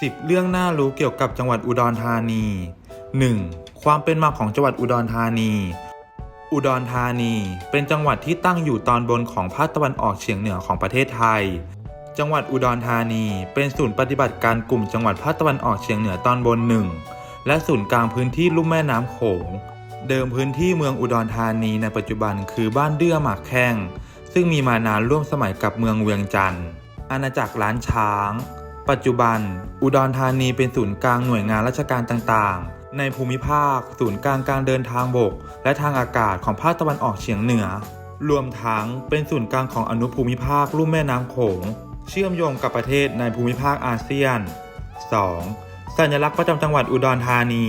10 เรื่องน่ารู้เกี่ยวกับจังหวัดอุดรธานี 1. ความเป็นมาของจังหวัดอุดรธานี อุดรธานีเป็นจังหวัดที่ตั้งอยู่ตอนบนของภาคตะวันออกเฉียงเหนือของประเทศไทย จังหวัดอุดรธานีเป็นศูนย์ปฏิบัติการกลุ่มจังหวัดภาคตะวันออกเฉียงเหนือตอนบนหนึ่งและศูนย์กลางพื้นที่ลุ่มแม่น้ำโขง เดิมพื้นที่เมืองอุดรธานีในปัจจุบันคือบ้านเดื้อหมากแข้งซึ่งมีมานานร่วมสมัยกับเมืองเวียงจันทร์อาณาจักรล้านช้าง ปัจจุบัน อุดรธานีเป็นศูนย์กลางหน่วยงานราชการต่างๆ ในภูมิภาค ศูนย์กลางการเดินทางบก และทางอากาศของภาคตะวันออกเฉียงเหนือ รวมทั้งเป็นศูนย์กลางของอนุภูมิภาคลุ่มแม่น้ำโขง เชื่อมโยงกับประเทศในภูมิภาคอาเซียน 2. สัญลักษณ์ประจำจังหวัดอุดรธานี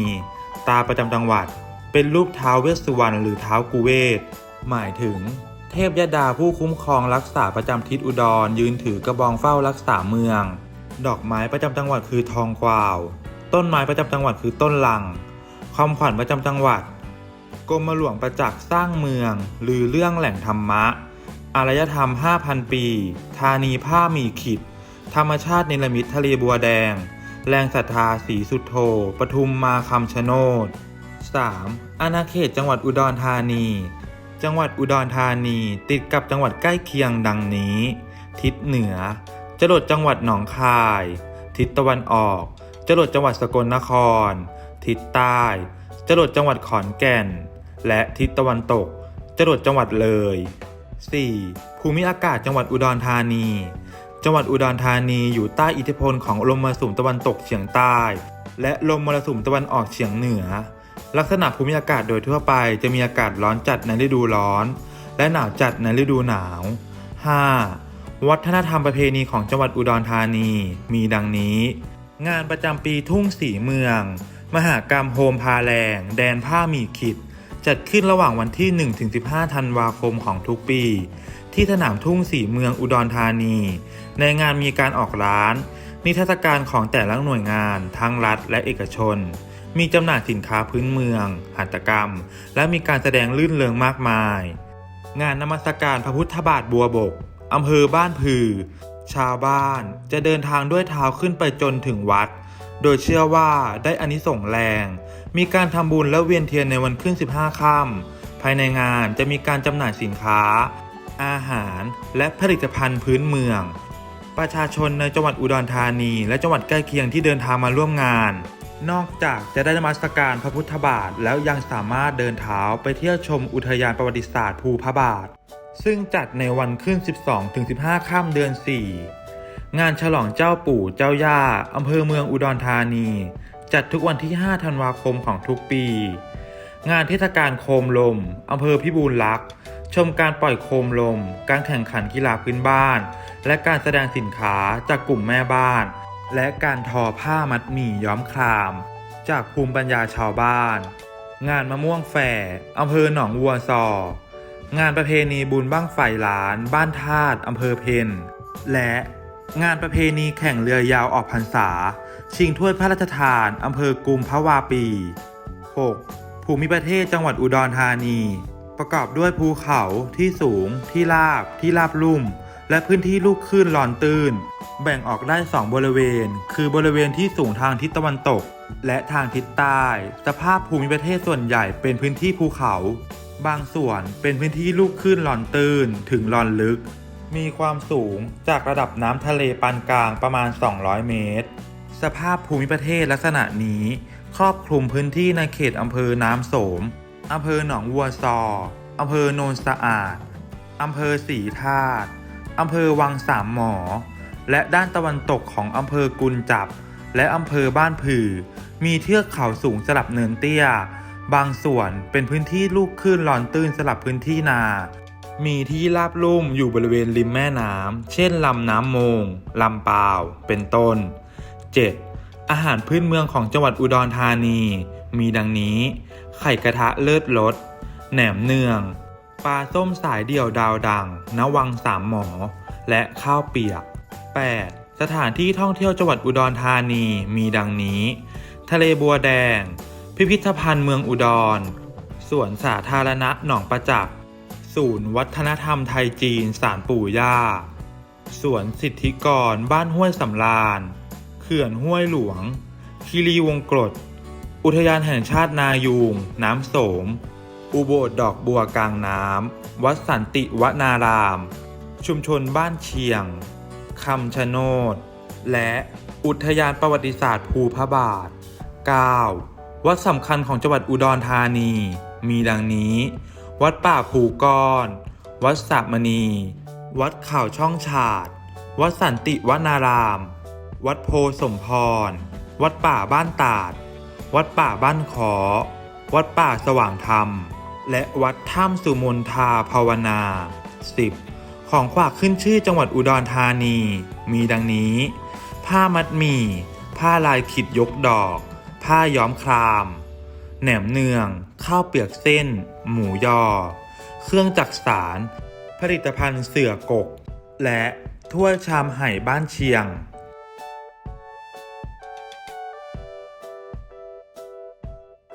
ตาประจำจังหวัด เป็นรูปเท้าเวสสุวรรณหรือเท้ากุเวศหมายถึง เทพยดาผู้คุ้มครองรักษาประจำทิศอุดรยืนถือกระบองเฝ้ารักษาเมือง ดอกไม้ประจำจังหวัดคือทองกวาว ต้นไม้ประจำจังหวัดคือต้นลังความขวัญประจำจังหวัดกรมหลวงประจักษ์สร้างเมือง หรือเรื่องแหล่งธรรมะ อารยธรรม 5,000 ปี ธานีผ้ามีขิด ธรรมชาติเนรมิตทะเลบัวแดง แรงศรัทธาสีสุดโทปทุมมาคำชะโนด 3. อาณาเขตจังหวัดอุดรธานี จังหวัดอุดรธานีติดกับจังหวัดใกล้เคียงดังนี้ ทิศเหนือ จรดจังหวัดหนองคาย ทิศตะวันออก จรดจังหวัดสกลนคร ทิศใต้ จรดจังหวัดขอนแก่น และทิศตะวันตก จรดจังหวัดเลย 4. ภูมิอากาศจังหวัดอุดรธานี จังหวัดอุดรธานีอยู่ใต้อิทธิพลของลมมรสุมตะวันตกเฉียงใต้ และลมมรสุมตะวันออกเฉียงเหนือ ลักษณะภูมิอากาศโดยทั่วไปจะมีอากาศร้อนจัดในฤดูร้อน และหนาวจัดในฤดูหนาว 5. วัฒนธรรมประเพณีของจังหวัดอุดรธานีมีดังนี้ งานประจำปีทุ่งสีเมือง มหากรรมโฮมพาแรงแดนผ้ามีขิด จัดขึ้นระหว่างวันที่ 1-15 ธันวาคมของทุกปี ที่สนามทุ่งสีเมืองอุดรธานี ในงานมีการออกร้าน นิทรรศการของแต่ละหน่วยงานทั้งรัฐและเอกชน มีจำหน่ายสินค้าพื้นเมือง หัตถกรรม และมีการแสดงลื่นเริงมากมาย งานนมัสการพระพุทธบาทบัวบก อำเภอบ้านผือ ชาวบ้านจะเดินทางด้วยเท้าขึ้นไปจนถึงวัด โดยเชื่อว่าได้อานิสงส์แรง มีการทำบุญและเวียนเทียนในวันขึ้น 15 ค่ำภายในงานจะมีการจำหน่ายสินค้า อาหารและผลิตภัณฑ์พื้นเมือง ประชาชนในจังหวัดอุดรธานี และจังหวัดใกล้เคียงที่เดินทางมาร่วมงานนอกจากจะได้นมัสการพระพุทธบาทแล้วยังสามารถเดินเท้าไปเที่ยวชมอุทยานประวัติศาสตร์ภูพระบาท ซึ่งจัดในวันขึ้น 12-15ค่ำเดือน 4 งานฉลองเจ้าปู่เจ้าย่าอำเภอเมืองอุดรธานี จัดทุกวันที่ 5 ธันวาคมของทุกปี งานเทศกาลโคมลมอำเภอพิบูลลักษ์ชมการปล่อยโคมลม การแข่งขันกีฬาพื้นบ้าน และการแสดงสินค้าจากกลุ่มแม่บ้าน และการทอผ้ามัดหมี่ย้อมคราม จากภูมิปัญญาชาวบ้าน งานมะม่วงแฝอำเภอหนองวัวซอ งานประเพณีบุญบ้างไฟหลาน บ้านธาตุอำเภอเพนและงานประเพณีแข่งเรือยาวออกพรรษา ชิงถ้วยพระราชทานอำเภอกุมภาวาปี 6. ภูมิประเทศจังหวัดอุดรธานี ประกอบด้วยภูเขาที่สูง ที่ราบ ที่ราบลุ่ม และพื้นที่ลูกคลื่นลอนตื้น แบ่งออกได้2บริเวณ คือบริเวณที่สูงทางทิศตะวันตก และทางทิศใต้ สภาพภูมิประเทศส่วนใหญ่เป็นพื้นที่ภูเขา บางส่วนเป็นพื้นที่ลูกคลื่นลอนตื้นถึงหลอนลึก มีความสูงจากระดับน้ำทะเลปานกลางประมาณ 200 เมตร สภาพภูมิประเทศลักษณะนี้ ครอบคลุมพื้นที่ในเขตอำเภอน้ำโสมอำเภอหนองวัวซออำเภอโนนสะอาดอำเภอสีธาตุอำเภอวังสามหมอ และด้านตะวันตกของอำเภอกุลจับ และอำเภอบ้านผือ มีเทือกเขาสูงสลับเนินเตี้ย บางส่วนเป็นพื้นที่ลูกคลื่นลอนตื้นสลับพื้นที่นา มีที่ราบลุ่มอยู่บริเวณริมแม่น้ำ เช่นลำน้ำโมง ลำปาว เป็นต้น 7. อาหารพื้นเมืองของจังหวัดอุดรธานี มีดังนี้ ไข่กระทะเลิศรส แหนมเนือง ปลาส้มสายเดี่ยวดาวดังนวังสามหมอ และข้าวเปียก 8. สถานที่ท่องเที่ยวจังหวัดอุดรธานีมีดังนี้ ทะเลบัวแดง พิพิธภัณฑ์เมืองอุดร สวนสาธารณะหนองประจักษ์ ศูนย์วัฒนธรรมไทยจีนสารปู่ย่า สวนสิทธิกรบ้านห้วยสำราญเเขื่อนห้วยหลวง คีรีวงกรด อุทยานแห่งชาตินายูง น้ำโสม อุโบสถดอกบัวกลางน้ำ วัดสันติวนาราม ชุมชนบ้านเชียง คำชะโนด และอุทยานประวัติศาสตร์ภูพระบาท 9. วัดสำคัญของจังหวัดอุดรธานี มีดังนี้ วัดป่าภูก้อนวัดสระมณี วัดข่าวช่องฉาด วัดสันติวนาราม วัดโพสมพร วัดป่าบ้านตาด วัดป่าบ้านขอ วัดป่าสว่างธรรม และวัดถ้ำสุมนทาภาวนา 10. ของฝากขึ้นชื่อจังหวัดอุดรธานี มีดังนี้ ผ้ามัดหมี่ ผ้าลายขิดยกดอก ผ้าย้อมคราม แหนมเนือง ข้าวเปียกเส้น หมูยอ เครื่องจักสาร ผลิตภัณฑ์เสือกก และถ้วยชามไห่บ้านเชียง